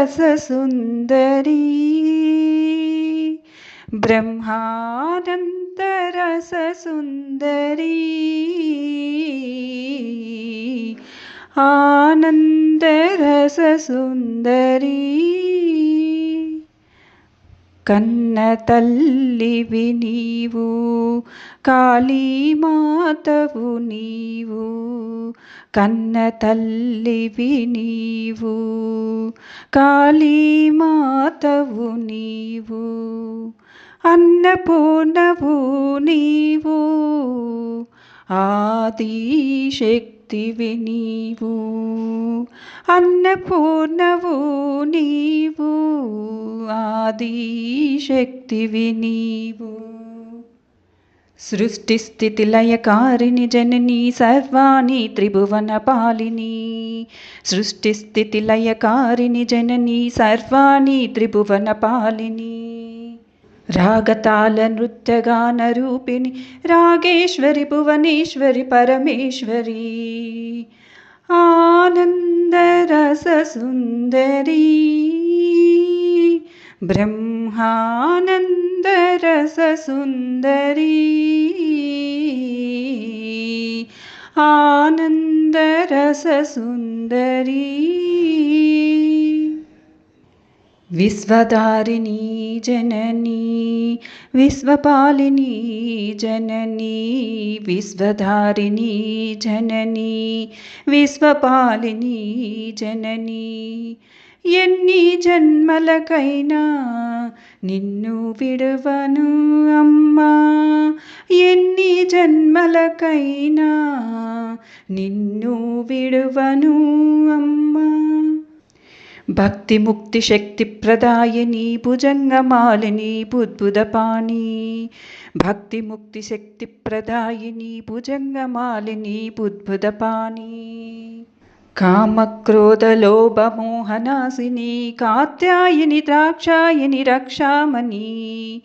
रसुन्दरी ब्रह्मानन्दरसुन्दरी आनन्दरसुन्दरि कन्नतल्लिविनीवु काली मातपुनीवु కన్న తల్లివి నీవు కాళీమాతవు నీవు అన్నపూర్ణవు నీవు ఆదిశక్తివి నీవు అన్నపూర్ణవు నీవు ఆదిశక్తివి నీవు सृष्टिस्थितिलयकारिणि जननी सर्वाणि त्रिभुवनपालिनी सृष्टिस्थितिलयकारिणि जननी सर्वाणि त्रिभुवनपालिनी रागतालनृत्यगानरूपिणि रागेश्वरि भुवनेश्वरि परमेश्वरी आनन्दरससुन्दरी ब्रह्मानन्द आनन्दरससुन्दरी आनन्दरससुन्दरी। विश्वधारिणी जननी विश्वपालिनी जननी विश्वधारिणी जननी विश्वपालिनी जननी। ఎన్ని జన్మలకైనా నిన్ను విడవను అమ్మా. ఎన్ని జన్మలకైనా నిన్ను విడవను అమ్మా. భక్తి ముక్తి శక్తి ప్రదాయని భుజంగమాలిని బుద్బుదపాణి భక్తి ముక్తి శక్తి ప్రదాయిని భుజంగమాలిని బుద్బుదపాణి कामक्रोधलोभमोहनाशिनी कात्यायिनि द्राक्षायिनि रक्षामणि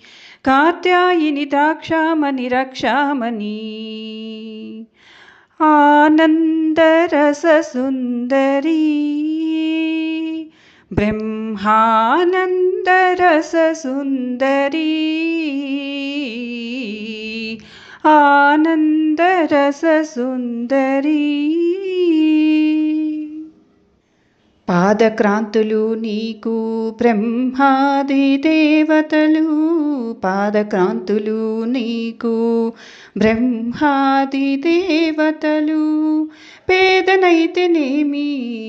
कात्यायिनि द्राक्षामणि रक्षामणि। आनन्दरससुन्दरी ब्रह्मानन्दरससुन्दरी। आनन्दरससुन्दरी। పాదక్రాంతులు నీకు బ్రహ్మాది దేవతలు. పాదక్రాంతులు నీకు బ్రహ్మాది దేవతలు. పేదనైతేనేమి?